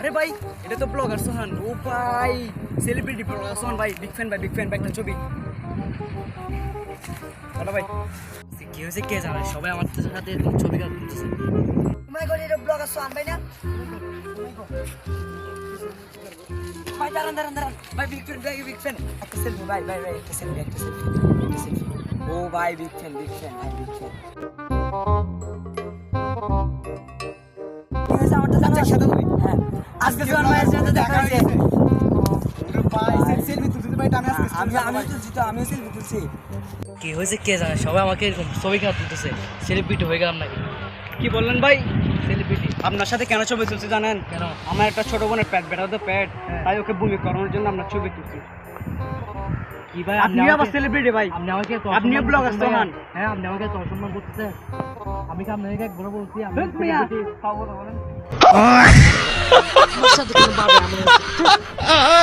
আরে ভাই এটা তো ব্লগার সোহান। ও ভাই সেলিব্রিটি ব্লগার সোহান ভাই বিগ ফ্যান ভাই বিগ ফ্যান ভাই একটা ছবি। হলো ভাই। কি হয়েছে কে জানে? সবাই আমার সাথে ছবি কাট তুলতেছে তোমায় করে এটা ব্লগার সোহান ভাই না? ভাই দাঁড়ান দাঁড়ান দাঁড়ান। ভাই বিগ ফ্যান ভাই বিগ ফ্যান একটা সেলফি ভাই ভাই ভাই একটা সেলফি একটা সেলফি একটা সেলফি ও ভাই বিগ ফ্যান বিগ ফ্যান ভাই বিগ ফ্যান কি হয়েছে আমারটা জানো আজকে সোহান ভাইয়ের সাথে দেখা হয়েছে। আমি আমি আমিও সেলফি তুলছি। কি হয়েছে কে জানে? সবাই আমাকে এরকম ছবি কাট তুলতেছে? সেলিব্রিটি হয়ে গেলাম নাকি? কি বললেন ভাই? সেলিব্রিটি আপনার সাথে কেন ছবি তুলছি জানেন? কেন? আমার একটা ছোট বোনের প্যাট বেটা তো প্যাট। তাই ওকে বমি করানোর জন্য আমরা ছবি তুলছি। কি ভাই আপনি আবার সেলিব্রিটি ভাই। আপনি আমাকে। হ্যাঁ আপনি আমাকে এত অসম্মান করতেছে আমি কি আপনাকে একবার বলছি আমি Başladık bunu babaya.